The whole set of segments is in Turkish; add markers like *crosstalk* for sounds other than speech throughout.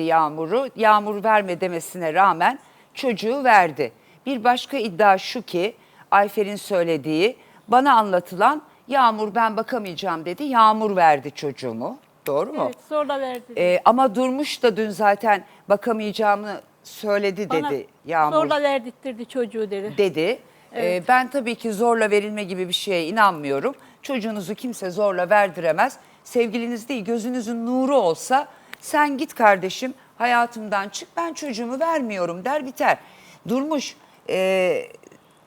Yağmur'u. Yağmur verme demesine rağmen çocuğu verdi. Bir başka iddia şu ki Ayfer'in söylediği bana anlatılan Yağmur ben bakamayacağım dedi. Yağmur verdi çocuğumu. Doğru mu? Evet zorla verdi. Ee, ama Durmuş da dün zaten bakamayacağımı söyledi Bana dedi Yağmur Zorla verdirttirdi çocuğu dedi. dedi. Ee, ben tabii ki zorla verilme gibi bir şeye inanmıyorum. Çocuğunuzu kimse zorla verdiremez. Sevgiliniz değil gözünüzün nuru olsa sen git kardeşim hayatımdan çık ben çocuğumu vermiyorum der biter. Durmuş e,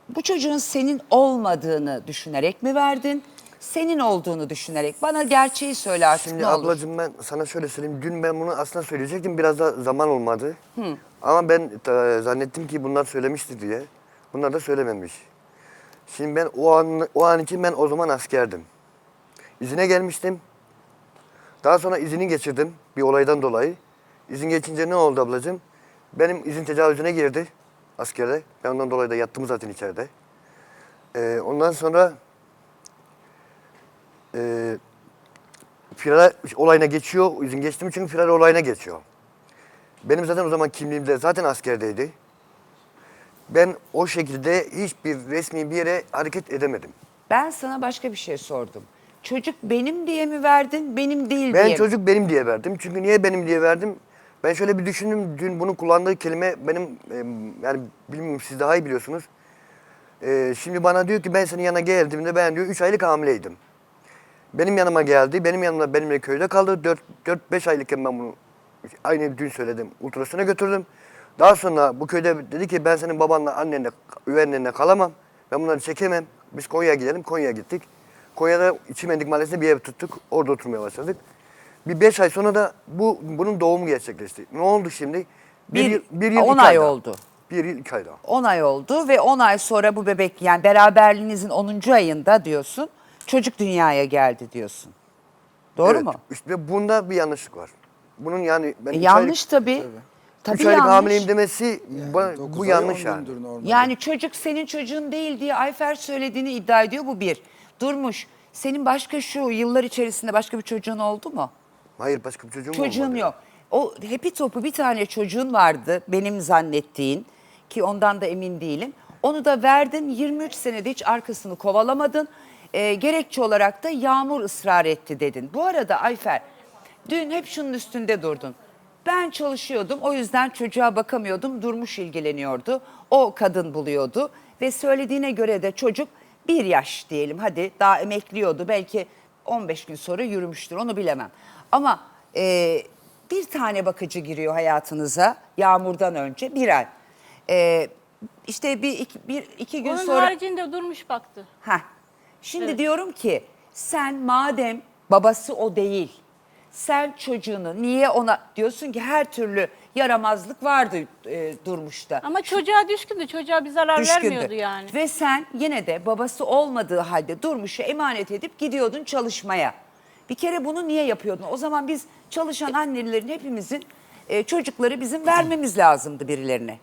bu çocuğun senin olmadığını düşünerek mi verdin? Senin olduğunu düşünerek. Bana gerçeği söyle artık Şimdi ne olur. ablacığım ben sana şöyle söyleyeyim. Dün ben bunu aslında söyleyecektim. Biraz da zaman olmadı. Ama ben e, zannettim ki bunlar söylemişti diye. Bunlar da söylememiş. Şimdi ben o an o an için ben o zaman askerdim. İzine gelmiştim. Daha sonra izini geçirdim bir olaydan dolayı. İzin geçince ne oldu ablacığım? Benim izin tecavüzüne girdi askerde. Ben ondan dolayı da yattım zaten içeride. Ee, ondan sonra e, firar olayına geçiyor. izin geçti mi? Çünkü firar olayına geçiyor. Benim zaten o zaman kimliğimde zaten askerdeydi. Ben o şekilde hiçbir resmi bir yere hareket edemedim. Ben sana başka bir şey sordum. Çocuk benim diye mi verdin, benim değil Ben diye mi? çocuk benim diye verdim. Çünkü niye benim diye verdim? Ben şöyle bir düşündüm. Dün bunu kullandığı kelime benim e, yani bilmiyorum siz daha iyi biliyorsunuz. E, şimdi bana diyor ki ben senin yanına geldiğimde ben diyor 3 aylık hamileydim. Benim yanıma geldi. Benim yanımda benimle köyde kaldı. 4-5 aylıkken ben bunu aynı dün söyledim. Ultrasona götürdüm. Daha sonra bu köyde dedi ki ben senin babanla annenle, üvey annenle kalamam. Ben bunları çekemem. Biz Konya'ya gidelim. Konya'ya gittik. Konya'da İçimendik Mahallesi'nde bir ev tuttuk. Orada oturmaya başladık. Bir beş ay sonra da bu bunun doğumu gerçekleşti. Ne oldu şimdi? Bir- yıl, bir yıl on iki ay daha. oldu. Bir yıl iki ay daha. 10 ay oldu ve 10 ay sonra bu bebek yani beraberliğinizin 10. ayında diyorsun çocuk dünyaya geldi diyorsun. Doğru Evet, mu? İşte bunda bir yanlışlık var. Bunun yani ben E, üç yanlış aylık, tabii. Tabii üç aylık yanlış. hamileyim demesi ba- bu yanlış yani. normalde. Yani çocuk senin çocuğun değil diye Ayfer söylediğini iddia ediyor bu bir. Durmuş. Senin başka şu yıllar içerisinde başka bir çocuğun oldu mu? Hayır başka bir çocuğum Çocuğun olmadı. yok. O hepi topu bir tane çocuğun vardı benim zannettiğin ki ondan da emin değilim. Onu da verdin 23 senede hiç arkasını kovalamadın. Ee, gerekçe olarak da yağmur ısrar etti dedin. Bu arada Ayfer dün hep şunun üstünde durdun. Ben çalışıyordum o yüzden çocuğa bakamıyordum durmuş ilgileniyordu. O kadın buluyordu ve söylediğine göre de çocuk bir yaş diyelim hadi daha emekliyordu belki 15 gün sonra yürümüştür onu bilemem. Ama e, bir tane bakıcı giriyor hayatınıza yağmurdan önce bir ay. E, işte bir iki, bir, iki gün Onun sonra... haricinde durmuş baktı. Heh. Şimdi Evet. diyorum ki sen madem babası o değil, sen çocuğunu niye ona diyorsun ki her türlü yaramazlık vardı e, Durmuş'ta. Ama çocuğa düşkündü. Çocuğa bir zarar Düşkündü. vermiyordu yani. Ve sen yine de babası olmadığı halde Durmuş'u emanet edip gidiyordun çalışmaya. Bir kere bunu niye yapıyordun? O zaman biz çalışan annelerin hepimizin e, çocukları bizim vermemiz lazımdı birilerine.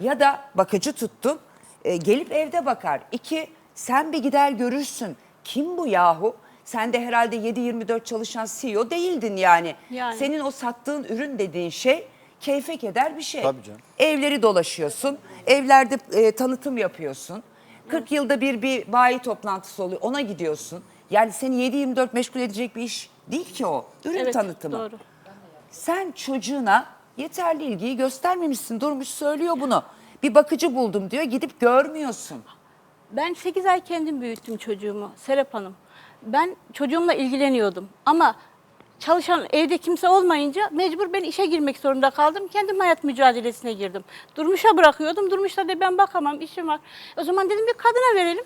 Ya da bakıcı tuttun e, gelip evde bakar. İki sen bir gider görürsün. Kim bu yahu? Sen de herhalde 7-24 çalışan CEO değildin yani. Yani. Senin o sattığın ürün dediğin şey keyfek eder bir şey. Tabii canım. Evleri dolaşıyorsun. Evlerde e, tanıtım yapıyorsun. 40 yılda bir bir bayi toplantısı oluyor. Ona gidiyorsun. Yani seni 7-24 meşgul edecek bir iş değil ki o. Ürün Evet tanıtımı. doğru. Sen çocuğuna yeterli ilgiyi göstermemişsin. Durmuş söylüyor bunu. Bir bakıcı buldum diyor. Gidip görmüyorsun. Ben 8 ay kendim büyüttüm çocuğumu Serap Hanım. Ben çocuğumla ilgileniyordum ama çalışan evde kimse olmayınca mecbur ben işe girmek zorunda kaldım. Kendim hayat mücadelesine girdim. Durmuş'a bırakıyordum. Durmuş da dedi ben bakamam işim var. O zaman dedim bir kadına verelim.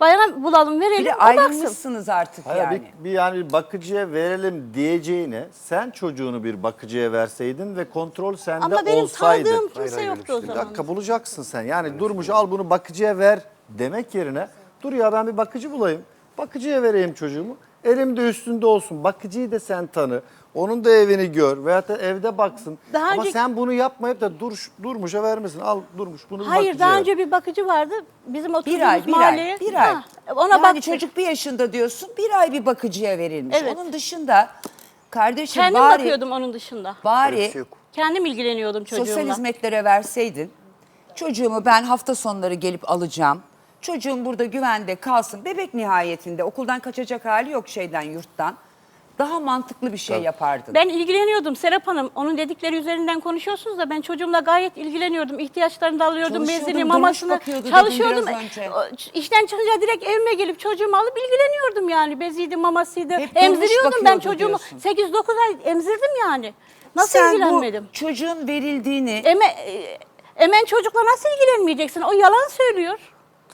Bayana bulalım Bir verelim de o baksın. ayrılmışsınız artık Hayır, yani. bir, bir yani bir bakıcıya verelim diyeceğine sen çocuğunu bir bakıcıya verseydin ve kontrol sende Ama benim olsaydı. tanıdığım kimse hayır, yoktu o bir Bir zaman. dakika bulacaksın sen. Yani durmuş al bunu bakıcıya ver demek yerine dur ya ben bir bakıcı bulayım. Bakıcıya vereyim çocuğumu. Elimde üstünde olsun. Bakıcıyı da sen tanı. Onun da evini gör veyahut da evde baksın. Daha Ama önce- sen bunu yapmayıp da dur, durmuşa vermesin. Al durmuş bunu Hayır bakıcıya daha ver. önce bir bakıcı vardı. Bizim oturduğumuz Bir ay, bir mahalleye. ay, bir ay. Ha, ona yani baktı. çocuk bir yaşında diyorsun, bir ay bir bakıcıya verilmiş. Evet. Onun dışında kardeşim Kendim bari, bakıyordum onun dışında. Bari şey yok. Kendim ilgileniyordum çocuğumla. Sosyal hizmetlere verseydin çocuğumu ben hafta sonları gelip alacağım. Çocuğum burada güvende kalsın. Bebek nihayetinde okuldan kaçacak hali yok şeyden yurttan. Daha mantıklı bir şey yapardın. Ben ilgileniyordum Serap Hanım. Onun dedikleri üzerinden konuşuyorsunuz da ben çocuğumla gayet ilgileniyordum. İhtiyaçlarını da alıyordum. Çalışıyordun, Bezini, durmuş mamasını bakıyordu dedin çalışıyordum. biraz önce. O, İşten çıkınca direkt evime gelip çocuğumu alıp ilgileniyordum yani. Beziydi, mamasıydı. Hep durmuş Emziriyordum ben bakıyordu çocuğumu. diyorsun. 8-9 ay emzirdim yani. Nasıl Sen ilgilenmedim? bu çocuğun verildiğini Eme, e, emen çocukla nasıl ilgilenmeyeceksin? O yalan söylüyor.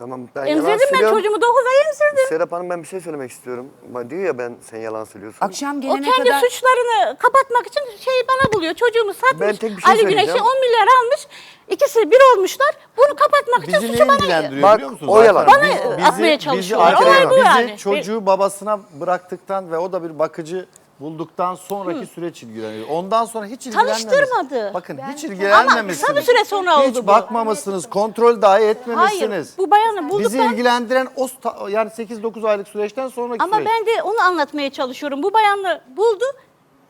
Tamam ben yalan Emzirdim ben söylüyorum. çocuğumu 9 ay emzirdim. Serap Hanım ben bir şey söylemek istiyorum. Bana diyor ya ben sen yalan söylüyorsun. akşam O gelene kendi kadar suçlarını kapatmak için şeyi bana buluyor. Çocuğumu satmış. Ben tek bir şey Ali Güneş'e söyleyeceğim. 10 milyar almış. İkisi bir olmuşlar. Bunu kapatmak için Bizi suçu ne bana ilgilendiriyor Bak, biliyor musunuz? o yalan. Bana atmaya çalışıyor. Olay bu bizi yani. çocuğu babasına bıraktıktan ve o da bir bakıcı bulduktan sonraki süreç ilgileniyor. Ondan sonra hiç ilgilenmemişsiniz. Tanıştırmadı. Bakın hiç Ama ilgilenmemişsiniz. kısa bir süre sonra oldu Hiç bu. bakmamışsınız, kontrol dahi etmemişsiniz. Hayır. Bu bayanı bulduk Bizi ilgilendiren o sta- yani 8-9 aylık süreçten sonraki Ama süreç. ben de onu anlatmaya çalışıyorum. Bu bayanı buldu.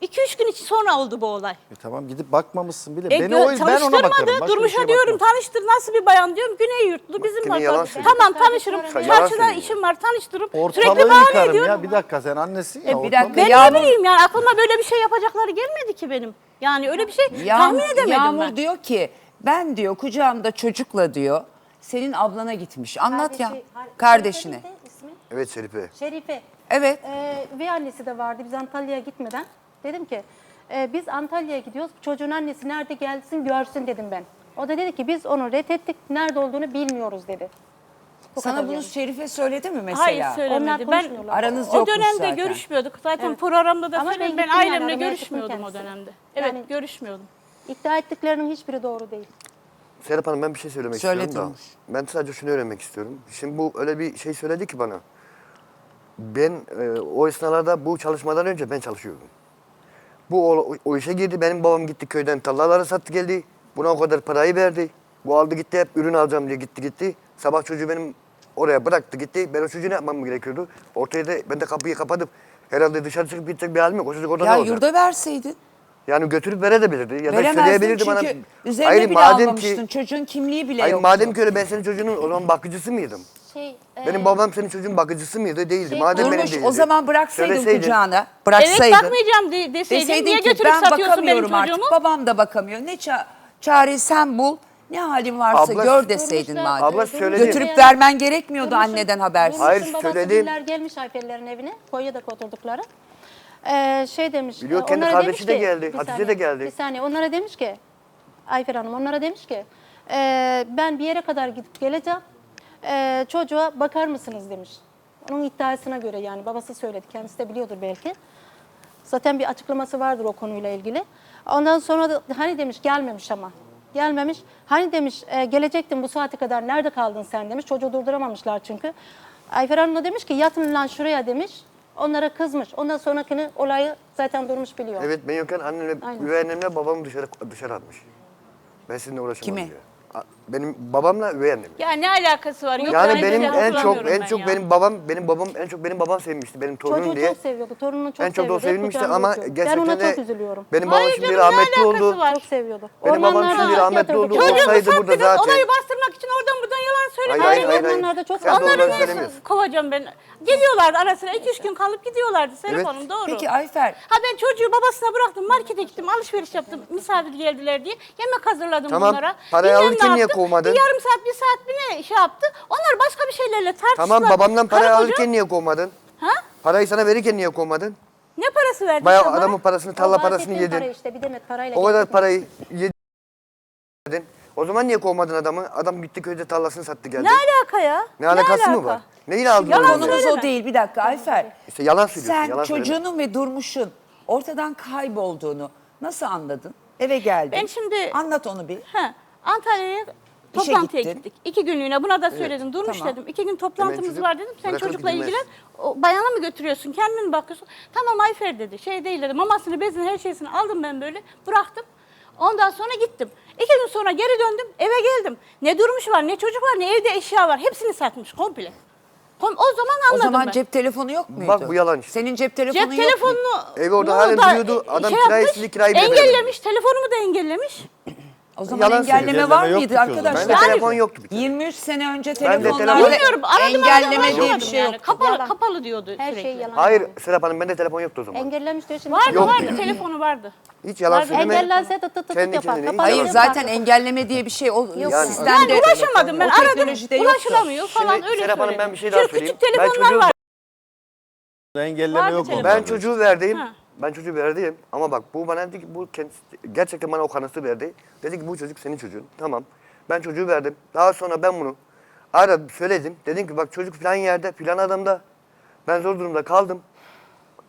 2-3 gün için sonra oldu bu olay. E tamam gidip bakmamışsın bile. E, Beni o, ben ona bakarım. Başka Durmuşa diyorum bakmam. tanıştır nasıl bir bayan diyorum. Güney yurtlu bizim yalan var. söylüyor. Tamam tanışırım. Yalan Çarşıda işim var tanıştırırım. Ortalığı Sürekli bahane yıkarım ediyorum. ya. Bir dakika sen annesin ya. E, bir dakika. Ben Yağmur- ne bileyim yani aklıma böyle bir şey yapacakları gelmedi ki benim. Yani öyle bir şey Yağmur, tahmin edemedim Yağmur ben. diyor ki ben diyor kucağımda çocukla diyor senin ablana gitmiş. Anlat ya Kardeşi- har- kardeşine. Şerife? Evet Şerife. Şerife. Evet. Ee, ve annesi de vardı biz Antalya'ya gitmeden. Dedim ki e, biz Antalya'ya gidiyoruz. Çocuğun annesi nerede gelsin görsün dedim ben. O da dedi ki biz onu reddettik. Nerede olduğunu bilmiyoruz dedi. Bu Sana kadar bunu yani. Şerife söyledi mi mesela? Hayır Onlar söylemedi. Ben konuşmuyorlar. Aranız o yokmuş dönemde zaten. görüşmüyorduk. Zaten Evet. programda da Ama ben söyledim. Ben, gittim yani, ailemle aramaya görüşmüyordum o dönemde. Evet Yani- görüşmüyordum. İddia ettiklerinin hiçbiri doğru değil. Serap Hanım ben bir şey söylemek Söyle istiyorum da. Ben sadece şunu öğrenmek istiyorum. Şimdi bu öyle bir şey söyledi ki bana. Ben e, o esnalarda bu çalışmadan önce ben çalışıyordum. Bu o, o işe girdi. Benim babam gitti köyden tarlaları sattı geldi. Buna o kadar parayı verdi. Bu aldı gitti hep ürün alacağım diye gitti gitti. Sabah çocuğu benim oraya bıraktı gitti. Ben o çocuğu ne yapmam gerekiyordu? Ortaya da ben de kapıyı kapatıp herhalde dışarı çıkıp gidecek bir halim yok. O çocuk orada Ya ne olacak? yurda verseydin. Yani götürüp verebilirdi ya da söyleyebilirdi çünkü bana. üzerine Hayır, bile madem almamıştın. Çocuğun kimliği bile Hayır yoktu. madem ki öyle ben senin çocuğunun o zaman bakıcısı mıydım? Şey, e, Benim babam senin çocuğun bakıcısı mıydı? Değildi. Şey, madem benim Durmuş değildi. o zaman bıraksaydın Söyleseydin. kucağına. Bıraksaydın. Evet bakmayacağım de, deseydin, Deseydin niye ki götürüp ben satıyorsun benim bakamıyorum çocuğumu? artık. Babam da bakamıyor. Ne ça çare sen bul. Ne halin varsa Abla- gör deseydin Durmuşlar- madem. Abla söyledi. Götürüp vermen gerekmiyordu Durmuş'un- anneden habersiz. Durmuş'un Hayır, babası söyledim. Güller gelmiş Ayfer'lerin evine. Konya'da oturdukları. Ee, şey demiş. Biliyor, e, kendi onlara kardeşi demiş de ki- geldi, bir Hatice saniye, de geldi. Bir saniye onlara demiş ki Ayfer Hanım onlara demiş ki e, ben bir yere kadar gidip geleceğim. E, çocuğa bakar mısınız demiş. Onun iddiasına göre yani babası söyledi. Kendisi de biliyordur belki. Zaten bir açıklaması vardır o konuyla ilgili. Ondan sonra da hani demiş gelmemiş ama. Gelmemiş. Hani demiş e, gelecektin bu saate kadar nerede kaldın sen demiş. Çocuğu durduramamışlar çünkü. Ayfer Hanım da demiş ki yatın lan şuraya demiş. Onlara kızmış. Ondan sonrakini olayı zaten durmuş biliyor. Evet ben yokken annemle, Aynen. üvey annemle babamı dışarı dışarı atmış. Ben sizinle uğraşamam Kimi? diye. A- Benim babamla üvey annem. Ya ne alakası var? Yok, Yani ben benim de en çok en çok ya. benim babam benim babam en çok benim babam sevmişti benim torunum Çocuğu diye. çok seviyordu. Torununu çok en çok da o seviyordu. Hep sevilmişti kucağında ama oturuyordu. gerçekten Ben ona de çok üzülüyorum. benim babam Hayır şimdi canım, ne rahmetli alakası oldu. var? Çok seviyordu. Benim babam Ormanlarda şimdi rahmetli yatırdı oldu. Çocuğumu olsaydı burada sattınız, zaten. olayı bastırmak için oradan buradan yalan Hayır söylemeyin. hayır hayır. ormanlarda hayır. çok Sen doğruları Onları niye söylemiyorsun. kovacağım ben? Geliyorlardı ara sıra 2-3 gün kalıp gidiyorlardı Serap Evet. Hanım doğru. Peki Ayfer Ha ben çocuğu babasına bıraktım markete gittim alışveriş yaptım misafir geldiler diye yemek hazırladım Tamam, bunlara. parayı Bilmem alırken ne niye yaptım. Kovmadın? Bir yarım saat bir saat bir ne şey yaptı. Onlar başka bir şeylerle tartıştılar. Tamam babamdan parayı Karı koca- alırken niye kovmadın? Ha? Parayı sana verirken niye kovmadın? Ne parası verdin Bayağı sen bana? adamın parasını, O tarla parasını yedin. Para işte bir demet parayla. O kadar getirdim. parayı yedin. O zaman niye kovmadın adamı? Adam gitti köyde tarlasını sattı geldi. Ne alaka ya? Ne alakası mı alaka? var? Neyle aldın Yalan onu? konumuz söyleme. o değil. Bir dakika Ayfer. İşte yalan söylüyorsun. Sen yalan söyleme. çocuğunun ve Durmuş'un ortadan kaybolduğunu nasıl anladın? Eve geldin. Ben şimdi- Anlat onu bir. Ha, Antalya'ya toplantıya gittin. gittik. İki günlüğüne buna da söyledim. Durmuş tamam. dedim. İki gün toplantımız çocuk var dedim. Sen çocukla gidilmez. ilgilen. O bayana mı götürüyorsun? Kendin mi bakıyorsun? Tamam Ayfer dedi. Şey değil dedi. Mamasını, bezini, her şeysini aldım ben böyle. Bıraktım. Ondan sonra gittim. İki gün sonra geri döndüm. Eve geldim. Ne durmuş var, ne çocuk var, ne evde eşya var. Hepsini satmış komple. Kom- O zaman O anladım zaman ben. cep telefonu yok muydu? Bak bu yalan işte. Senin cep telefonun Cep yok mu? telefonunu Evi orada halen duruyordu. Adam şey sildi, kirayı bile. Engellemiş, telefonumu da engellemiş. O zaman Yalan engelleme söylüyor. var Engelleme mıydı yoktu ki o zaman. arkadaşlar? Bende telefon yoktu bir kere. 23 sene önce Ben de telefonlarda telefon- Bilmiyorum, aradım engelleme aradım, diye bir şey yani. yok. Kapalı, Yalan. kapalı diyordu Her sürekli. şey yalan. Hayır Serap Hanım bende telefon yoktu o zaman. Engellemiş diyor şimdi. Vardı Yok vardı, yani. telefonu vardı. Hiç yalan söyleme. Engellense tıt tıt tıt Kendi yapar. kendine hiç Kapalı Hayır yalan zaten engelleme diye bir şey o Yani- sizden Yani de ulaşamadım ben o aradım, teknolojide yoktu. ulaşılamıyor falan Şimdi öyle Serap Hanım, ben bir şey daha söyleyeyim. küçük Ben telefonlar çocuğu- var. Engelleme Vardı yok onda. Ben çocuğu verdim. Ha. Ben çocuğu verdim ama bak bu bana dedi ki bu kendisi, gerçekten bana o kanıtı verdi. Dedi ki bu çocuk senin çocuğun. Tamam. Ben çocuğu verdim. Daha sonra ben bunu aradım söyledim. Dedim ki bak çocuk filan yerde filan adamda. Ben zor durumda kaldım.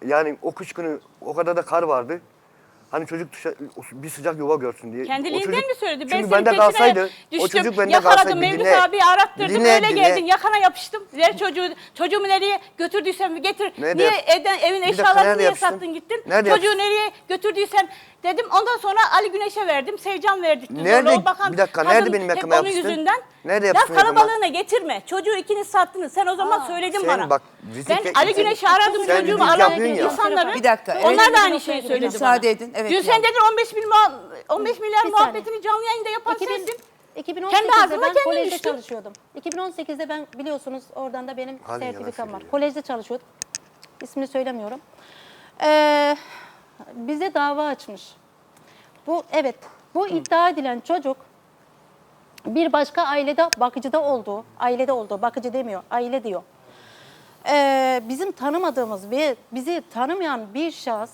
Yani o kış günü o kadar da kar vardı. Hani çocuk dışa- bir sıcak yuva görsün diye. O Kendiliğinden çocuk- mi söyledi? Ben Çünkü bende kalsaydı, düştüm. o çocuk bende Yakaladım kalsaydı. Mevlüt dinle. abi arattırdım Dinle, öyle dinle. geldin yakana yapıştım. Ver çocuğu, çocuğumu nereye götürdüysem getir. Nerede niye yap- evden, evin eşyalarını niye yapıştın? sattın gittin? Nerede çocuğu yapıştın? nereye götürdüysem dedim. Ondan sonra Ali Güneş'e verdim. Sevcan verdik. Nerede? Zorla o bakan Bir dakika, nerede benim yakama onun yapıştın? yüzünden. Nerede Laf yapıştın yakama? kalabalığına getirme. Çocuğu ikiniz sattınız. Sen o zaman söyledin bana. bak, ben Ali Güneş'i aradım sen çocuğumu aradım yapıyorsun ya. insanları. Bir dakika, evet. Onlar da aynı şeyi söyledi Müsaade bana. edin, evet Dün ya. sen dedin 15 bin muha- 15 milyar muhabbetini canlı yayında yapan 2000, sendin. 2018'de Kendi ağzıma ben kendim kolejde düştüm. çalışıyordum. 2018'de ben biliyorsunuz oradan da benim Hadi yalan sertifikam var. söylüyor. Kolejde çalışıyordum. İsmini söylemiyorum. Ee, bize dava açmış. Bu evet bu iddia edilen çocuk bir başka ailede bakıcıda olduğu, ailede olduğu, bakıcı demiyor, aile diyor. Ee, bizim tanımadığımız ve bizi tanımayan bir şahıs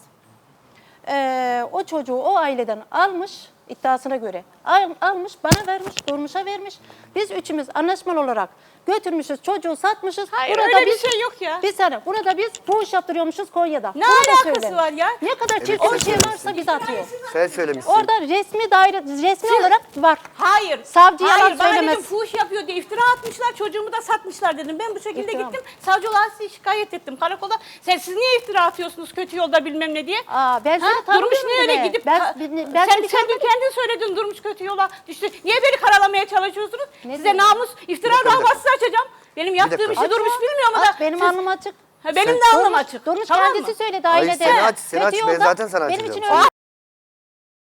ee, o çocuğu o aileden almış iddiasına göre al- almış bana vermiş durmuşa vermiş biz üçümüz anlaşmalı olarak götürmüşüz çocuğu satmışız Hayır, öyle bir şey yok ya. bir saniye burada biz fuhuş yaptırıyormuşuz Konya'da Ne Bunu da alakası söyleyin. var ya? ne kadar Evet, çirkin bir şey varsa bize atıyor Sen söylemişsin. orada resmi daire resmi olarak var Hayır. Savcı yalan Hayır, bana söylemez. dedim fuhuş yapıyor diye iftira atmışlar. Çocuğumu da satmışlar dedim. Ben bu şekilde İftira mı? gittim. Savcılığa sizi şikayet ettim karakola. Sen siz niye iftira atıyorsunuz kötü yolda bilmem ne diye? Aa, ben seni Ha, tanımıyorum Durmuş niye öyle bile. gidip Ben- ben- ben sen, seni sen dün kendin söyledin Durmuş kötü yola düştü. Niye beni karalamaya çalışıyorsunuz? Ne Size diyorsun? namus iftira davası açacağım. Benim yaptığım işi Durmuş bilmiyor mu Aç, da? benim siz- alnım açık Ha, benim de Durmuş- alnım açık. Durmuş Tamam kendisi mı? söyledi Ay, ailede. sen aç, sen aç, ben yolda zaten sana Benim açacağım. için öyle.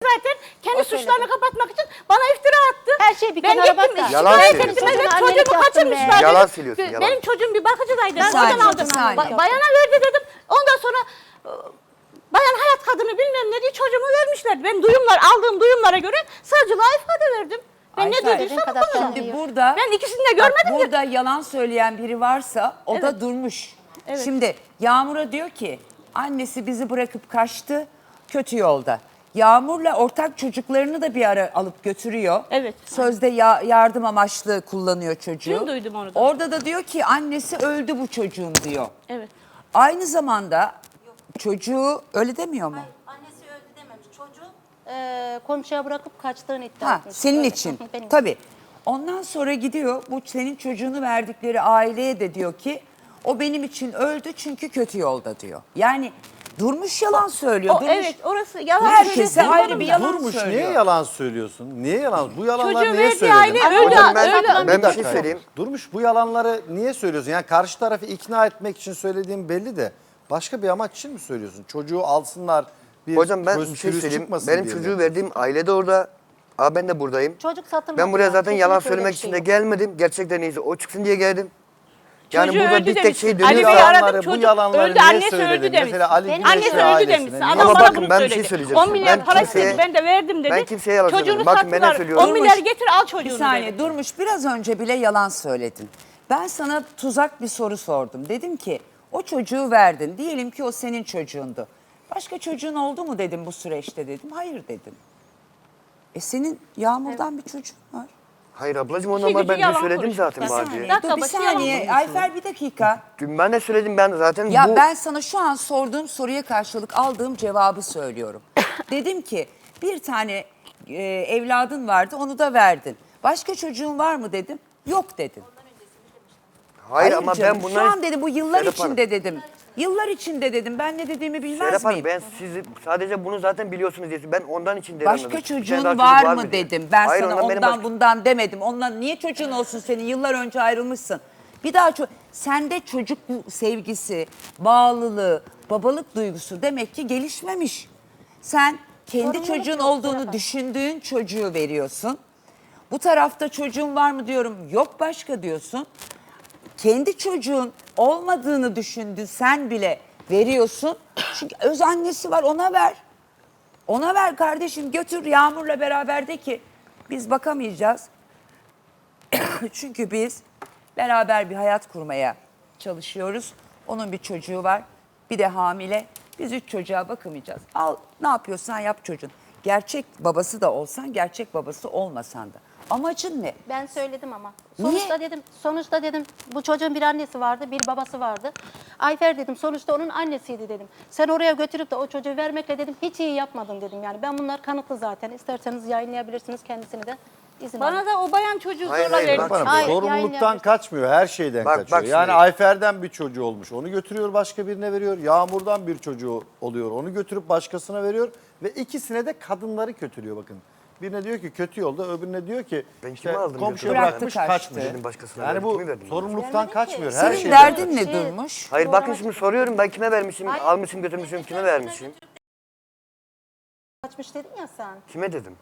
zaten kendi O söyledi. suçlarını kapatmak için bana iftira attı. Her şey bir ben kenara bak gittim da. Yalan şikayet söylüyorsun. ettim. Evet Çocuğuna annelik çocuğumu yaptın be. kaçırmışlar. Yalan söylüyorsun, yalan. Benim çocuğum bir bakıcıydı. Ben saniye, oradan aldım. bir saniye. Ba- bayana verdi dedim. Ondan sonra e, bayan hayat kadını bilmem ne diye çocuğumu vermişler. Ben duyumlar aldığım duyumlara göre savcılığa ifade verdim. Ben ne kadar bu kadar. Şimdi burada Ben ikisini de bak, görmedim ya. burada yalan söyleyen biri varsa o da durmuş. Evet. Şimdi Yağmur'a diyor ki annesi bizi bırakıp kaçtı kötü yolda. Yağmur'la ortak çocuklarını da bir ara alıp götürüyor. Evet. Sözde ya- yardım amaçlı kullanıyor çocuğu. Dün duydum onu da. Orada da diyor ki annesi öldü bu çocuğun diyor. Evet. Aynı zamanda çocuğu öyle demiyor mu? Annesi öldü dememiş. Çocuğu e, komşuya bırakıp kaçtığını iddia Ha, etmiş. senin Öyle. için. *laughs* Benim. Tabii. Ondan sonra gidiyor bu senin çocuğunu verdikleri aileye de diyor ki o benim için öldü çünkü kötü yolda diyor. Yani Durmuş yalan söylüyor. O, Durmuş, evet orası yalan Herkese ayrı bir yalan Durmuş söylüyor. niye yalan söylüyorsun? Niye yalan? Bu yalanlar Çocuğu niye verdiği söyledin? aile Ama öyle, Hocam ben, öyle. ben bir şey söyleyeyim. Durmuş bu yalanları niye söylüyorsun? Yani karşı tarafı ikna etmek için söylediğim belli de başka bir amaç için mi söylüyorsun? Çocuğu alsınlar bir Hocam ben bir şey söyleyeyim. Benim çocuğu verdiğim aile de orada. Aa ben de buradayım. Çocuk satılmadı. Ben buraya ya. zaten yalan söylemek şey için de gelmedim. Gerçekten neyse o çıksın diye geldim. Yani Çocuğu burada öldü bir tek demiş. şey Ali dönüyor. Bey Bu ya. aradım, yalanları, bu çocuk yalanları öldü, niye annesi söyledin? öldü demiş. Mesela Ali Benim- Annesi öldü ailesine demişsin. niye- Adam Ama bana bakın bunu ben bir söyledi. şey söyleyeceğim 10 şimdi. milyar Ben para kimseye- istedi. Ben de verdim dedi. ben kimseye yalan Çocuğunu söylemiyorum. Bakın ben ne sattılar. söylüyorum. 10 milyar getir al Bir çocuğunu saniye dedi. Durmuş biraz önce bile yalan söyledin. Ben sana tuzak bir soru sordum. Dedim ki o çocuğu verdin. Diyelim ki o senin çocuğundu. Başka çocuğun oldu mu dedim bu süreçte dedim. Hayır dedin. E senin Yağmur'dan bir çocuğun var. Hayır ablacığım o İki normal gücü ben dün yalan söyledim konuşuyor. zaten Bir var saniye. diye. Dakika Dur bir saniye. Ayfer bir dakika. Dün ben de söyledim ben zaten Ya bu... ben sana şu an sorduğum soruya karşılık aldığım cevabı söylüyorum. *laughs* Dedim ki bir tane e, evladın vardı onu da verdin. Başka çocuğun var mı dedim. Yok dedin. Hayır, ama canım, ben bunları... Şu an dedim bu yıllar Serap Hanım, içinde dedim. Yıllar içinde dedim. Ben ne dediğimi bilmez Serap Hanım miyim? ben sizi sadece bunu zaten biliyorsunuz diye ben ondan için de Başka çocuğun var, çocuk mı diye. dedim. Ben Hayır, sana ondan ondan başka- bundan demedim. Ondan niye çocuğun olsun senin? Yıllar önce ayrılmışsın. Bir daha ço- Sende çocuk sevgisi, bağlılığı, babalık duygusu demek ki gelişmemiş. Sen kendi Sorumluluk çocuğun olduğunu Serap. düşündüğün çocuğu veriyorsun. Bu tarafta çocuğun var mı diyorum, yok başka diyorsun. Kendi çocuğun olmadığını düşündü sen bile veriyorsun. Çünkü öz annesi var ona ver. Ona ver kardeşim götür Yağmur'la beraber de ki biz bakamayacağız. *coughs* Çünkü biz beraber bir hayat kurmaya çalışıyoruz. Onun bir çocuğu var. Bir de hamile. Biz üç çocuğa bakamayacağız. Al ne yapıyorsan yap çocuğun. Gerçek babası da olsan, gerçek babası olmasan da. Amacın ne? Ben söyledim ama. Niye? Sonuçta dedim, sonuçta dedim bu çocuğun bir annesi vardı, bir babası vardı. Ayfer dedim, sonuçta onun annesiydi dedim. Sen oraya götürüp de o çocuğu vermekle dedim hiç iyi yapmadın dedim yani. Ben bunlar kanıtlı zaten. İsterseniz yayınlayabilirsiniz kendisini de. İzin Bana alın. da o bayan çocuğu Hayır, zorla hayır, verdi. bak- Hayır, sorumluluktan kaçmıyor, her şeyden Bak, kaçıyor. bak yani şimdi. Ayfer'den bir çocuğu olmuş, onu götürüyor başka birine veriyor. Yağmur'dan bir çocuğu oluyor, onu götürüp başkasına veriyor. Ve ikisine de kadınları kötülüyor bakın. Birine diyor ki kötü yolda, öbürüne diyor ki Ben işte kime aldım komşuya götürdüm bırakmış kaçmış. Kaçtı. Dedim başkasına Yani verdim, bu verdim? sorumluluktan Vermedim ki. kaçmıyor, her Senin şeyden derdin ne Şey- Durmuş? Hayır bakın şimdi soruyorum ben kime vermişim, Hayır. almışım götürmüşüm, kime vermişim? Kaçmış dedin ya sen. Kime dedim?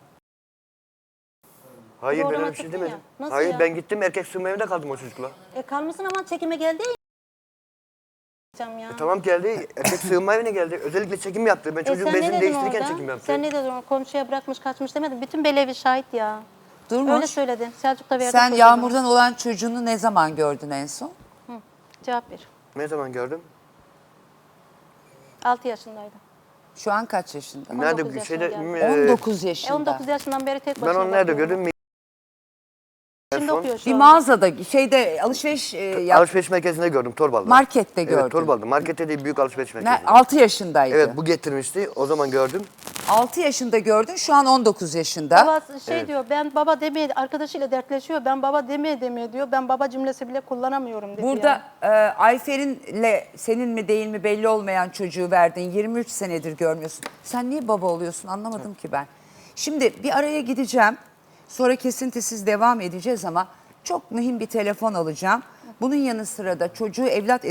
Hayır ben öyle bir şey çıktın demedim. Nasıl Hayır ya? ben gittim erkek sığınma evinde kaldım o çocukla. E kalmışsın ama çekime geldi ya. ya. E, tamam geldi erkek sığınma evine geldi. Özellikle çekim yaptı. Ben E çocuğun sen ne bezini dedin değiştirirken orada? çekim yaptı. Sen ne dedin? Komşuya bırakmış kaçmış demedin. Bütün Belevi şahit ya. Durmuş. Öyle söyledin. Selçuk da verdi. Sen. Yağmur'dan olan çocuğunu ne zaman gördün en son? Cevap ver. Ne zaman gördüm? 6 yaşındaydı. Şu an kaç yaşında? Nerede 19 şeyde yaşına geldi. e, 19 E yaşında. 19 yaşından beri tek Ben başına onu nerede gördüm? Şimdi son- okuyor şu Bir an. mağazada şeyde alışveriş e, yap- Alışveriş merkezinde gördüm Torbalı'da. Markette gördün. Evet Torbalı'da. Markette değil büyük alışveriş Ne, merkezi. 6 yaşındaydı. Evet bu getirmişti. O zaman gördüm. 6 yaşında gördün şu an 19 yaşında. Baba şey diyor ben baba demeye arkadaşıyla dertleşiyor. Ben baba demeye demeye diyor. Ben baba cümlesi bile kullanamıyorum dedi. Burada yani. e, Ayfer'inle senin mi değil mi belli olmayan çocuğu verdin. 23 senedir görmüyorsun. Sen niye baba oluyorsun anlamadım ki ben. Şimdi bir araya gideceğim. Sonra kesintisiz devam edeceğiz ama çok mühim bir telefon alacağım. Bunun yanı sıra da çocuğu evlat edin